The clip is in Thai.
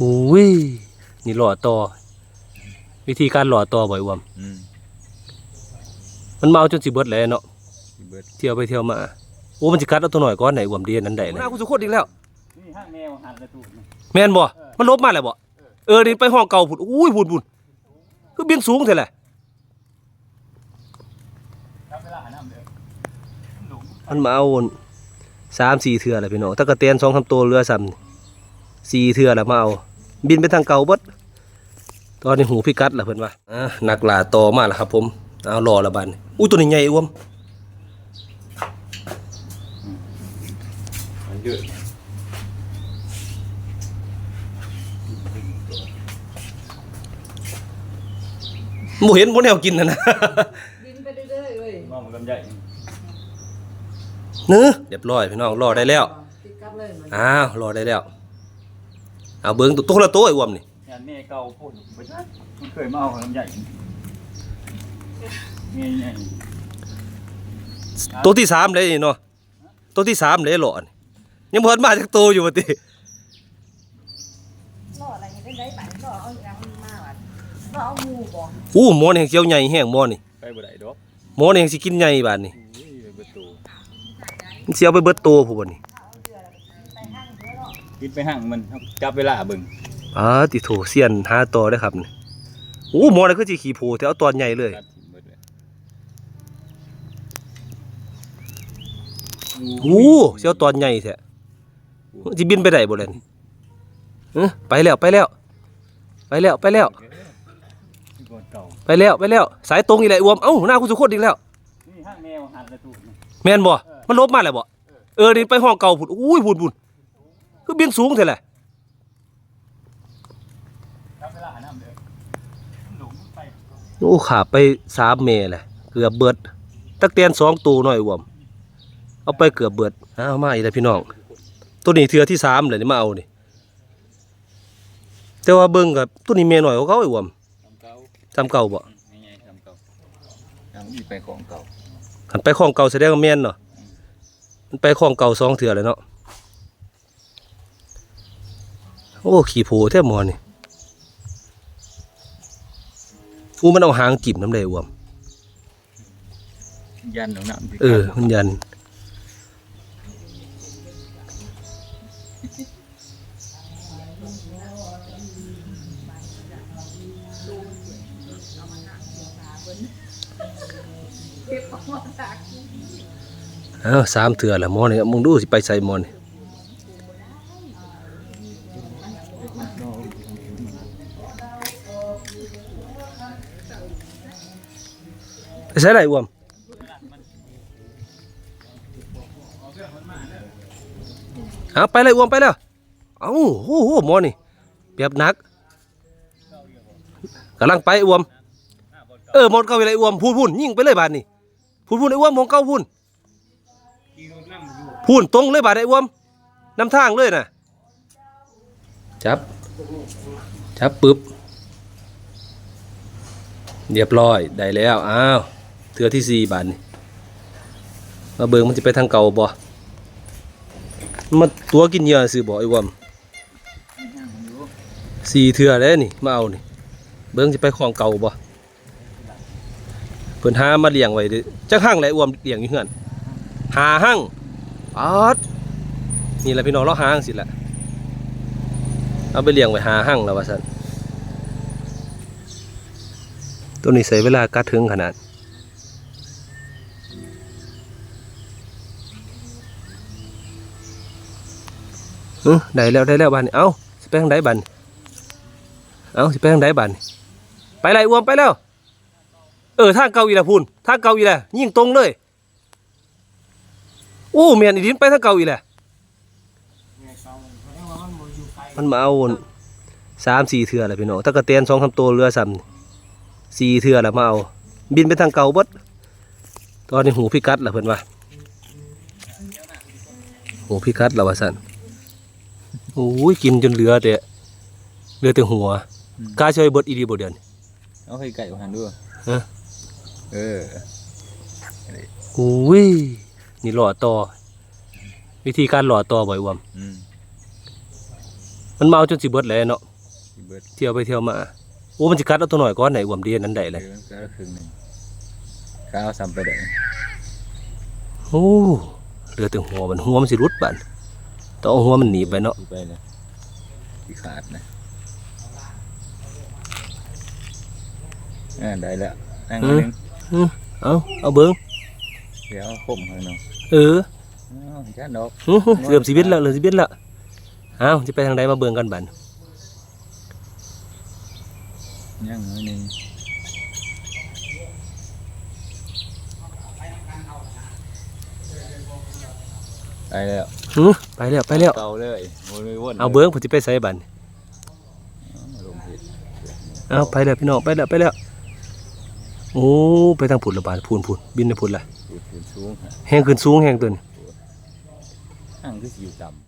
อุ้ยนี่หล่อต่อวิธีการหล่อต่อบ่อยอวม อืมมันมาเอาจนสิเบิดเลยเนาะเบิดเที่ยวไปเที่ยวมาโอ้มันสิกัดเอาตัวหน่อยก้อนไหนอวมเดียนนั้นได้เลยน่าคุณสุโคตรอีกแล้ว นี่ห้างแมวหันกระตูดนี่แม่นบ่ มันลบมาแล้วบ่ เออนี่ไปห้องเก่าพุ่นอุ้ยพุ่นพุ่นคือบินสูงเท่าแหละครับเวลาหาน้ำเด้อหลงมันมาเอาสามสี่เทื่อแล้วพี่น้องตะกะเตียนสองสามตัวเรือซ้ำ สี่เทื่อแล้วมาเอา บินไปทางเก่าเบิดตอนนี้หูพี่กัดแล้วเพิ่นว่าอะนักล่าต่อมาแล้วครับ ผมเอารอละบัดนี้อุ้ยตัวนี้ใหญ่อ้วมมันเยอะบ่เห็นบ่แนวกินนะนะบินไปเรื่อยๆเว้ยมองมันลำใหญ่เนื้อเรียบร้อยพี่น้องรอได้แล้วติดกับเลยมันอ้าวรอได้แล้ว เอาเบิ้งตัวตัวละตัวไอ้อ้วมนี่ยันแม่เก่าพูดไปจ้ะมันเคยมาเอาของลำใหญ่นี่ไงตัวที่สามเลยนี่เนาะตัวที่สามเลยหลอนยังบ่ทันมาจากตัวอยู่ว่าติล่ออะไรยังได้ได้บัตรล่อเอาอย่างมันมาบัดล่อเอางูบ่อู้หมอนี่แห่งเขียวใหญ่แห้งหมอนี่ไปบ่ได้ดอกหมอนี่แห่งสิกินใหญ่บาดนี่อุ้ยเบิดตูมันสิเอาไปเบิดตัวผู้บ่นี่ไปห้างเพื่อเนาะคิดไปห้างมันจับเวลาเบิ่งอ๋อติโถเสียนหาต่อได้อครับนี่อู้หมอนี่คือสิขี้โพแต่เอาตอนใหญ่เลย ตัดทิ้งเบิดเลยอู้สิเอาตอนใหญ่แท้มันสิบินไปได้บ่ล่ะนี่เอ้อไปแล้วไปแล้ว ไปแล้วไปแล้วที่ก่อนเก่าไปแล้วไปแล้ว สายตรงอีแหละอ้วมเอ้าหน้าคุณสุโคตรอีกแล้ว นี่ห้างแมวหันกระตูดนี่แม่นบ่ มันลบมาแล้วบ่ เออนี่ไปห้องเก่าพุ่นอุ้ยพุ่นพุ่น คือบินสูงเท่าแหละจับเวลาหาน้ำเด้อหลงไปโอ้ขาไปสามเมแหละเกือบเบิด ตักเตียนสองตัวหน่อยวมเอาไปเกือบเบิดเอามาอีกแล้วพี่น้อง ตัวนี้เทือที่สามเลยนี่มาเอานี่แต่ว่าเบิ่งกับตัวนี้เมหน่อยกว่าเขาไอ้วมทำเก่าจำเก่าบ่นี่ไงทำเก่าทำอีไปของเก่าหันไปของเก่าแสดงว่าแม่นเนาะมันไปของเก่าสองเทือเลยเนาะ โอ้ ขี่โผแท้หมอนี่อู้มันเอาหางจิ้มน้ำเลยอวมยันหลงน้ำที่เออ มันยันเก็บของมาจากอ้าวสามเถื่อละหมอนี่มึงดูสิไปใส่หมอนี่ไป ใส่ไหนอวมเอาไปเลยอวมไปแล้วเอ้าโหโหมอนี่เปียบนักกำลังไปอวม เออหมดเก้าอะไรอวมพูนพูนยิงไปเลยบาดนี่พูนพูนไอ้อวมมองเก้าพูนพูนตรงเลยบาดไอ้อ้วมนำทางเลยนะ จับ จับปึ๊บ เรียบร้อย ได้แล้ว อ้าวเถือที่สี่บาทนี่มาเบิงมันจะไปทางเก่าบ่มาตัวกินเยอซื้อบ่ไอ้อ้วมสี่เถื่อแล้วนี่ มาเอานี่ เบิงจะไปของเก่าบ่เพิ่นหามาเลี้ยงไว้ด้อจักห้างไรอ้วมเลี้ยงอยู่เฮือนหาห้างออดนี่แหละพี่น้องเราหาหั่งสิแหละ เอาไปเลี้ยงไว้หาหั่งแล้วว่าสันตัวนี้ใส่เวลากัดถึงขนาดเออได้แล้วได้แล้วบานนี้เอ้าสิไปทางใดบานเอ้าสิไปทางใดบานไปไรอ้วมไปแล้ว เออทางเก่าอีละพูนทางเก่าอีละยิ่งตรงเลย โอ้เมียนอีดินไปทางเก่าอีละ มันมาเอาสามสี่เทื่อแหละพี่น้องตะกะเตียนสองสามตัวเรือซ้ำสี่เทื่อแล้วมาเอา บินไปทางเก่าเบดตอนนี้หูพี่กัดแหละเพิ่นว่าหูพี่กัดแล้วว่าสันโอ้ยกินจนเหลือแต่เหลือแต่หัวกล้าช่วยเบดอีดีบเดือนเอาให้ไก่หันด้วยฮะเออโอ้ยนี่หล่อต่อ วิธีการหล่อต่อบ่อยวมอืม มันเมาจนสิเบิดเลยเนาะที่เบิดเที่ยวไปเที่ยวมาโอ้มันสิกัดเอาตัวหน่อยก้อนไหนอ้วมเดียนนั้นได้เลเลยยมันก็ครึ่งหนึงข้าวซ้ำไปได้โอ้เหลือแต่หัวมันหัวมันสิรุดบัดต้องเอาหัวมันหนีบไปเนาะที่ไปเลยที่ขาดนะอ่าได้แล้วนั่งอันหนึงเอาเอาเบิ้งเดี๋ยวเอาคมข้างนอกเอออ้าวจ้าดอกอื้อหือเริ่มสิบิดแล้วเริ่มสิบิดแล้ว เอาจะไปทางใดมาเบิ่งกันบัดยังน้อยหนึงไปแล้วหือไปแล้วไปแล้ว เก่าเลยวนไปวนเอาเบิ้งผมจะไปใส่บัดเอาลงเห็ดเอาไปแล้วพี่น้องไปแล้วไปแล้ว โอ้ไปทางผุดละบาดพูนพูนบินไปผุดละปูดปูนสูงฮะแห้งขึ้นสูงแห้งตัวนี้ห่างคือสิอยู่ต่ำ